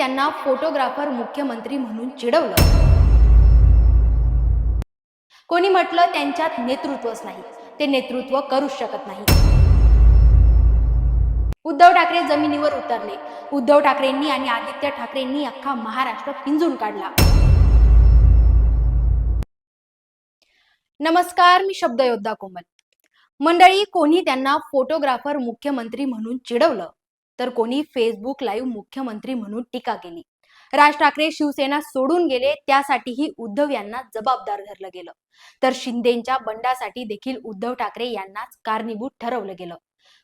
त्यांना फोटोग्राफर मुख्यमंत्री म्हणून चिडवलं. कोणी म्हटलं त्यांच्यात नेतृत्वच नाही. ते नेतृत्व करूच शकत नाही. उद्धव ठाकरे जमिनीवर उतरले. उद्धव ठाकरेंनी आणि आदित्य ठाकरेंनी अख्खा महाराष्ट्र पिंजून काढला. नमस्कार मी शब्द योद्धा कोमल. मंडळी कोणी त्यांना फोटोग्राफर मुख्यमंत्री म्हणून चिडवलं? तर कोणी फेसबुक लाईव्ह मुख्यमंत्री म्हणून टीका केली. राज ठाकरे शिवसेना सोडून गेले त्यासाठीही उद्धव यांना जबाबदार धरलं गेलं. तर शिंदेच्या बंडासाठी देखील उद्धव ठाकरे यांनाच कारणीभूत ठरवलं गेलं.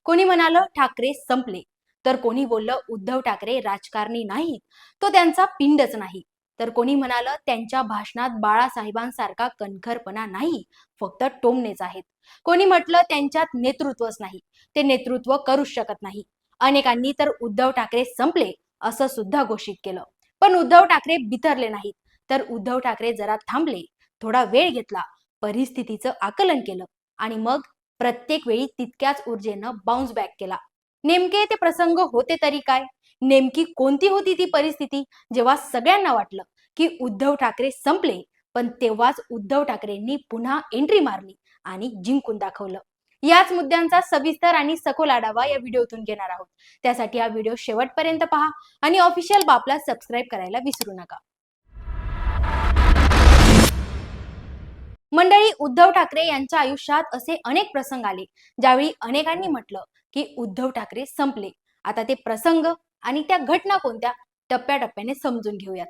कोणी म्हणालं ठाकरे संपले. तर कोणी बोललं उद्धव ठाकरे राजकारणी नाहीत तो त्यांचा पिंडच नाही. तर कोणी म्हणालं त्यांच्या भाषणात बाळासाहेबांसारखा कणखरपणा नाही फक्त टोमणेच आहेत. कोणी म्हटलं त्यांच्यात नेतृत्वच नाही ते नेतृत्व करूच शकत नाही. अनेकांनी तर उद्धव ठाकरे संपले असं सुद्धा घोषित केलं. पण उद्धव ठाकरे बिथरले नाहीत. तर उद्धव ठाकरे जरा थांबले थोडा वेळ घेतला परिस्थितीचं आकलन केलं आणि मग प्रत्येक वेळी तितक्याच ऊर्जेनं बाउन्स बॅक केला. नेमके ते प्रसंग होते तरी काय? नेमकी कोणती होती ती परिस्थिती? जेव्हा सगळ्यांना वाटलं की उद्धव ठाकरे संपले पण तेव्हाच उद्धव ठाकरेंनी पुन्हा एंट्री मारली आणि जिंकून दाखवलं. याच मुद्द्यांचा सविस्तर आणि सखोल आढावा या व्हिडिओतून घेणार आहोत. त्यासाठी हा व्हिडिओ शेवटपर्यंत पहा आणि ऑफिशियल बापला सबस्क्राईब करायला विसरू नका. मंडळी उद्धव ठाकरे यांच्या आयुष्यात असे अनेक प्रसंग आले ज्यावेळी अनेकांनी म्हटलं की उद्धव ठाकरे संपले. आता ते प्रसंग आणि त्या घटना कोणत्या? टप्प्याटप्प्याने समजून घेऊयात.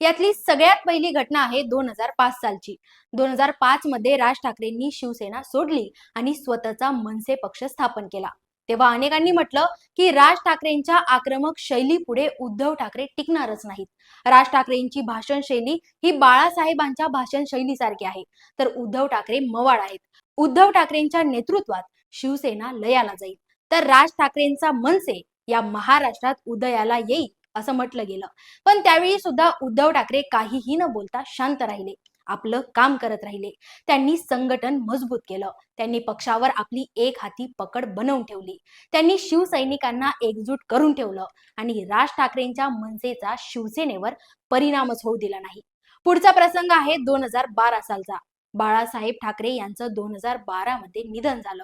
यातली सगळ्यात पहिली घटना आहे दोन हजार पाच सालची. दोन हजार पाच मध्ये राज ठाकरेंनी शिवसेना सोडली आणि स्वतःचा मनसे पक्ष स्थापन केला. तेव्हा अनेकांनी म्हटलं की राज ठाकरेंच्या आक्रमक शैली पुढे उद्धव ठाकरे टिकणारच नाहीत. राज ठाकरेंची भाषण शैली ही बाळासाहेबांच्या भाषण शैलीसारखी आहे. तर उद्धव ठाकरे मवाळ आहेत. उद्धव ठाकरेंच्या नेतृत्वात शिवसेना लयाला जाईल. तर राज ठाकरेंचा मनसे या महाराष्ट्रात उदयाला येईल. असं म्हटलं गेलं. पण त्यावेळी सुद्धा उद्धव ठाकरे काहीही न बोलता शांत राहिले. आपलं काम करत राहिले. त्यांनी संघटन मजबूत केलं. त्यांनी पक्षावर आपली एक हाती पकड बनवून ठेवली. त्यांनी शिवसैनिकांना एकजूट करून ठेवलं आणि राज ठाकरेंच्या मनसेचा शिवसेनेवर परिणामच होऊ दिला नाही. पुढचा प्रसंग आहे दोन हजार बारा सालचा. बाळासाहेब ठाकरे यांचं दोन हजार बारा मध्ये निधन झालं.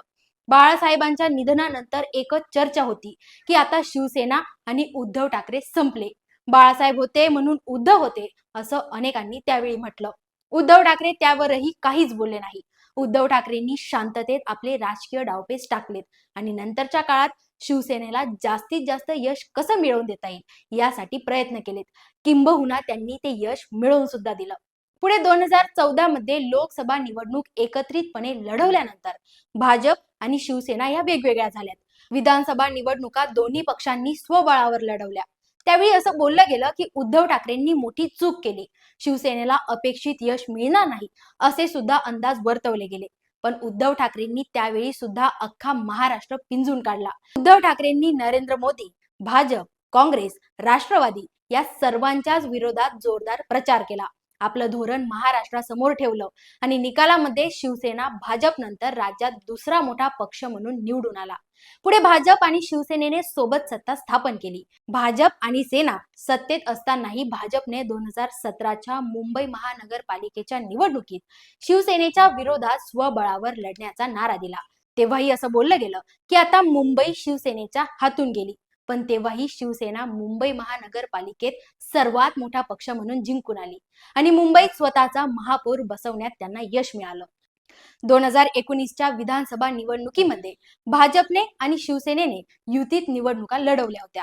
बाळासाहेबांच्या निधनानंतर एकच चर्चा होती की आता शिवसेना आणि उद्धव ठाकरे संपले. बाळासाहेब होते म्हणून उद्धव होते असं अनेकांनी त्यावेळी म्हटलं. उद्धव ठाकरे त्यावरही काहीच बोलले नाही. उद्धव ठाकरेंनी शांततेत आपले राजकीय डावपेच टाकलेत आणि नंतरच्या काळात शिवसेनेला जास्तीत जास्त यश कसं मिळवून देता येईल यासाठी प्रयत्न केलेत. किंबहुना त्यांनी ते यश मिळवून सुद्धा दिलं. पुढे दोन हजार चौदा मध्ये लोकसभा निवडणूक एकत्रितपणे लढवल्यानंतर भाजप आणि शिवसेना या वेगवेगळ्या झाल्यात. विधानसभा निवडणुका दोन्ही पक्षांनी स्वबळावर लढवल्या. त्यावेळी असं बोललं गेलं की उद्धव ठाकरेंनी मोठी चूक केली. शिवसेनेला अपेक्षित यश मिळणार नाही असे सुद्धा अंदाज वर्तवले गेले. पण उद्धव ठाकरेंनी त्यावेळी सुद्धा अख्खा महाराष्ट्र पिंजून काढला. उद्धव ठाकरेंनी नरेंद्र मोदी भाजप काँग्रेस राष्ट्रवादी या सर्वांच्याच विरोधात जोरदार प्रचार केला. आपलं धोरण महाराष्ट्रासमोर ठेवलं. आणि निकालामध्ये शिवसेना भाजप नंतर राज्यात दुसरा मोठा पक्ष म्हणून निवडून आला. पुढे भाजप आणि शिवसेनेने सोबत सत्ता स्थापन केली. भाजप आणि सेना सत्तेत असतानाही भाजपने दोन हजार सतराच्या मुंबई महानगरपालिकेच्या निवडणुकीत शिवसेनेच्या विरोधात स्वबळावर लढण्याचा नारा दिला. तेव्हाही असं बोललं गेलं की आता मुंबई शिवसेनेच्या हातून गेली. पण तेव्हाही शिवसेना मुंबई महानगरपालिकेत सर्वात मोठा पक्ष म्हणून जिंकून आली. आणि मुंबईत स्वतःचा महापौर बसवण्यात त्यांना यश मिळालं. दोन हजार एकोणीसच्या विधानसभा निवडणुकीमध्ये भाजपने आणि शिवसेनेने युतीत निवडणुका लढवल्या होत्या.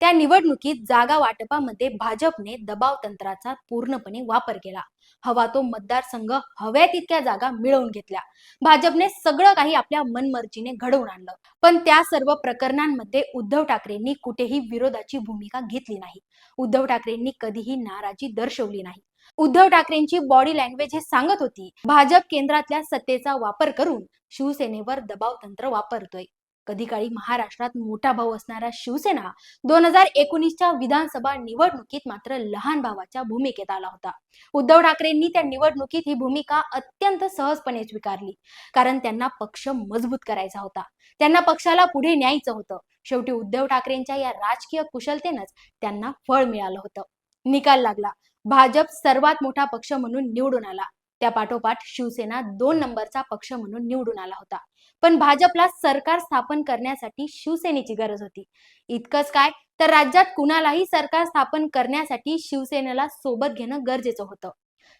त्या निवडणुकीत जागा वाटपामध्ये भाजपने दबाव तंत्राचा पूर्णपणे वापर केला. हवा तो मतदारसंघ हव्या तितक्या जागा मिळवून घेतल्या. भाजपने सगळं काही आपल्या मनमर्जीने घडवून आणलं. पण त्या सर्व प्रकरणांमध्ये उद्धव ठाकरेंनी कुठेही विरोधाची भूमिका घेतली नाही. उद्धव ठाकरेंनी कधीही नाराजी दर्शवली नाही. उद्धव ठाकरेंची बॉडी लँग्वेज हे सांगत होती भाजप केंद्रातल्या सत्तेचा वापर करून शिवसेनेवर दबाव तंत्र वापरतोय. कधी काळी महाराष्ट्रात मोठा भाऊ असणारा शिवसेना दोन हजार एकोणीसच्या विधानसभा निवडणुकीत मात्र लहान भावाच्या भूमिकेत आला होता. उद्धव ठाकरेंनी त्या निवडणुकीत ही भूमिका अत्यंत सहजपणे स्वीकारली कारण त्यांना पक्ष मजबूत करायचा होता. त्यांना पक्षाला पुढे न्यायचं होतं. शेवटी उद्धव ठाकरेंच्या या राजकीय कुशलतेनंच त्यांना फळ मिळालं होतं. निकाल लागला. भाजप सर्वात मोठा पक्ष म्हणून निवडून आला. त्या पाठोपाठ शिवसेना दोन नंबरचा पक्ष म्हणून निवडून आला होता. पण भाजपला सरकार स्थापन करण्यासाठी शिवसेनेची गरज होती. इतकंच काय तर राज्यात कुणालाही सरकार स्थापन करण्यासाठी शिवसेनेला सोबत घेणं गरजेचं होतं.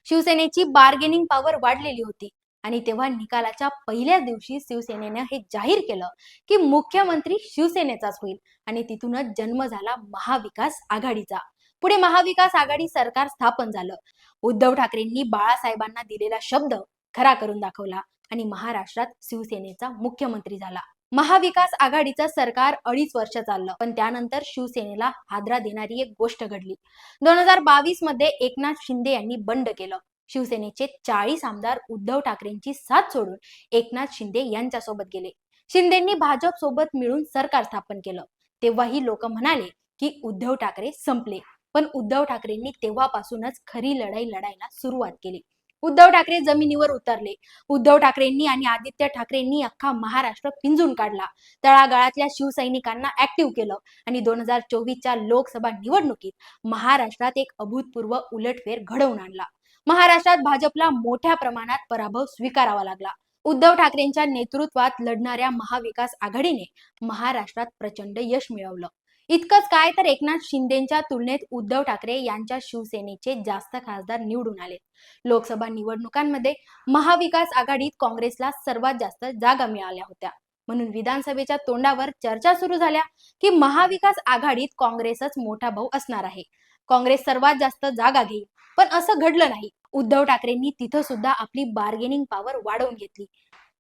शिवसेनेची बार्गेनिंग पॉवर वाढलेली होती आणि तेव्हा निकालाच्या पहिल्याच दिवशी शिवसेनेनं हे जाहीर केलं की मुख्यमंत्री शिवसेनेचाच होईल आणि तिथूनच जन्म झाला महाविकास आघाडीचा. पुढे महाविकास आघाडी सरकार स्थापन झालं. उद्धव ठाकरेंनी बाळासाहेबांना दिलेला शब्द खरा करून दाखवला आणि महाराष्ट्रात शिवसेनेचा मुख्यमंत्री झाला. महाविकास आघाडीचं सरकार अडीच वर्ष चाललं पण त्यानंतर शिवसेनेला हादरा देणारी एक गोष्ट घडली. दोन हजार बावीसमध्ये एकनाथ शिंदे यांनी बंड केलं. शिवसेनेचे चाळीस आमदार उद्धव ठाकरेंची साथ सोडून एकनाथ शिंदे यांच्यासोबत गेले. शिंदेंनी भाजप सोबत मिळून सरकार स्थापन केलं. तेव्हाही लोक म्हणाले की उद्धव ठाकरे संपले. पण उद्धव ठाकरेंनी तेव्हापासूनच खरी लढाई लढायला सुरुवात केली. उद्धव ठाकरे जमिनीवर उतरले. उद्धव ठाकरेंनी आणि आदित्य ठाकरेंनी अख्खा महाराष्ट्र पिंजून काढला. तळागाळातल्या शिवसैनिकांना ऍक्टिव्ह केलं आणि दोन हजार चोवीसच्या लोकसभा निवडणुकीत महाराष्ट्रात एक अभूतपूर्व उलटफेर घडवून आणला. महाराष्ट्रात भाजपला मोठ्या प्रमाणात पराभव स्वीकारावा लागला. उद्धव ठाकरेंच्या नेतृत्वात लढणाऱ्या महाविकास आघाडीने महाराष्ट्रात प्रचंड यश मिळवलं. इतकंच काय तर एकनाथ शिंदेच्या तुलनेत उद्धव ठाकरे यांच्या शिवसेनेचे जास्त खासदार निवडून आले. लोकसभा निवडणुकांमध्ये महाविकास आघाडीत काँग्रेसला सर्वात जास्त जागा मिळाल्या होत्या. म्हणून विधानसभेच्या तोंडावर चर्चा सुरू झाल्या की महाविकास आघाडीत काँग्रेसच मोठा भाऊ असणार आहे. काँग्रेस सर्वात जास्त जागा घेईल. पण असं घडलं नाही. उद्धव ठाकरेंनी तिथं सुद्धा आपली बार्गेनिंग पॉवर वाढवून घेतली.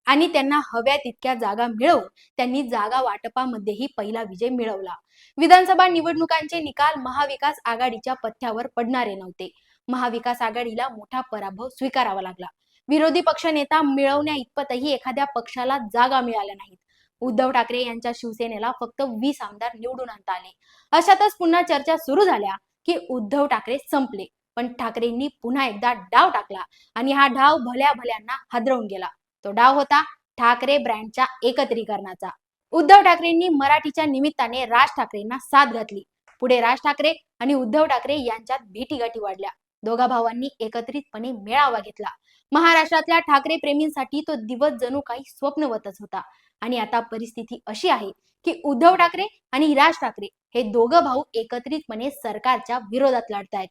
आणि त्यांना हव्या तितक्या जागा मिळवून त्यांनी जागा वाटपामध्येही पहिला विजय मिळवला. विधानसभा निवडणुकांचे निकाल महाविकास आघाडीच्या पथ्यावर पडणारे नव्हते. महाविकास आघाडीला मोठा पराभव स्वीकारावा लागला. विरोधी पक्ष नेता मिळवण्या इतपतही एखाद्या पक्षाला जागा मिळाल्या नाहीत. उद्धव ठाकरे यांच्या शिवसेनेला फक्त वीस आमदार निवडून आणता आले. अशातच पुन्हा चर्चा सुरू झाल्या की उद्धव ठाकरे संपले. पण ठाकरेंनी पुन्हा एकदा डाव टाकला आणि हा डाव भल्या भल्यांना हादरवून गेला. तो डाव होता ठाकरे ब्रँडच्या एकत्रीकरणाचा. उद्धव ठाकरेंनी मराठीच्या निमित्ताने राज ठाकरेंना साथ घातली. पुढे राज ठाकरे आणि उद्धव ठाकरे यांच्यात भेटीगाठी वाढल्या. दोघा भावांनी एकत्रितपणे मेळावा घेतला. महाराष्ट्रातल्या ठाकरे प्रेमींसाठी तो दिवस जणू काही स्वप्नवतच होता. आणि आता परिस्थिती अशी आहे की उद्धव ठाकरे आणि राज ठाकरे हे दोघं भाऊ एकत्रितपणे सरकारच्या विरोधात लढतायत.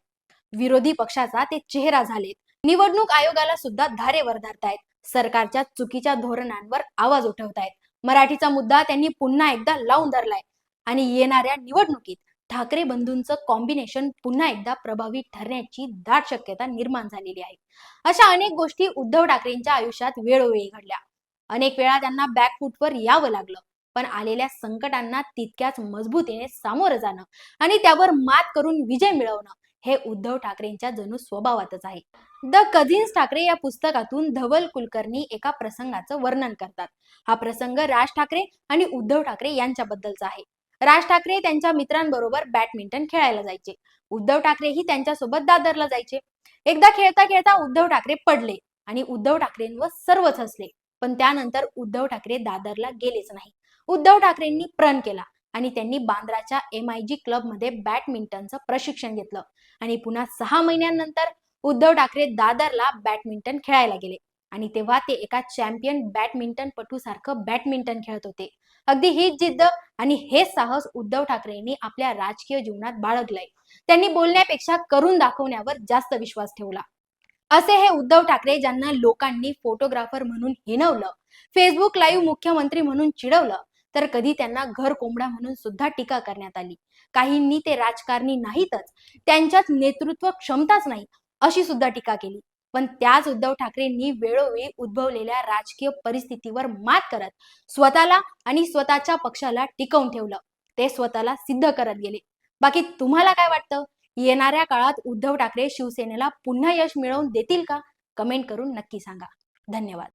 विरोधी पक्षाचा ते चेहरा झालेत. निवडणूक आयोगाला सुद्धा धारेवर धरतायत सरकारच्या चुकीच्या धोरणांवर आवाज उठवतायत. मराठीचा मुद्दा त्यांनी पुन्हा एकदा लावून धरलाय. आणि येणाऱ्या निवडणुकीत ठाकरे बंधूंचं कॉम्बिनेशन पुन्हा एकदा प्रभावी ठरण्याची दाट शक्यता निर्माण झालेली आहे. अशा अनेक गोष्टी उद्धव ठाकरेंच्या आयुष्यात वेळोवेळी घडल्या. अनेक वेळा त्यांना बॅकफूटवर यावं लागलं. पण आलेल्या संकटांना तितक्याच मजबूतीने सामोरं जाणं आणि त्यावर मात करून विजय मिळवणं हे उद्धव ठाकरेंच्या जणू स्वभावातच आहे. द कझिन्स ठाकरे या पुस्तकातून धवल कुलकर्णी एका प्रसंगाचं वर्णन करतात. हा प्रसंग राज ठाकरे आणि उद्धव ठाकरे यांच्याबद्दलचा आहे. राज ठाकरे त्यांच्या मित्रांबरोबर बॅडमिंटन खेळायला जायचे. उद्धव ठाकरेही त्यांच्यासोबत दादरला जायचे. एकदा खेळता खेळता उद्धव ठाकरे पडले आणि उद्धव ठाकरेंवर सर्वच हसले. पण त्यानंतर उद्धव ठाकरे दादरला गेलेच नाही. उद्धव ठाकरेंनी प्रण केला आणि त्यांनी बांद्राच्या एम आय जी क्लबमध्ये बॅडमिंटनचं प्रशिक्षण घेतलं. आणि पुन्हा सहा महिन्यांनंतर उद्धव ठाकरे दादरला बॅडमिंटन खेळायला गेले. आणि तेव्हा ते एका चॅम्पियन बॅडमिंटन पटू सारखं बॅडमिंटन खेळत होते. अगदी हीच जिद्द आणि हे साहस उद्धव ठाकरेंनी आपल्या राजकीय जीवनात बाळगलंय. त्यांनी बोलण्यापेक्षा करून दाखवण्यावर जास्त विश्वास ठेवला. असे हे उद्धव ठाकरे ज्यांना लोकांनी फोटोग्राफर म्हणून हिनवलं फेसबुक लाईव्ह मुख्यमंत्री म्हणून चिडवलं तर कधी त्यांना घर कोंबडा म्हणून सुद्धा टीका करण्यात आली. काहींनी ते राजकारणी नाहीतच त्यांच्यात नेतृत्व क्षमताच नाही अशी सुद्धा टीका केली. पण त्याच उद्धव ठाकरेंनी वेळोवेळी उद्भवलेल्या राजकीय परिस्थितीवर मात करत स्वतःला आणि स्वतःच्या पक्षाला टिकवून ठेवलं. ते स्वतःला सिद्ध करत गेले. बाकी तुम्हाला काय वाटतं? येणाऱ्या काळात उद्धव ठाकरे शिवसेनेला पुन्हा यश मिळवून देतील का? कमेंट करून नक्की सांगा. धन्यवाद.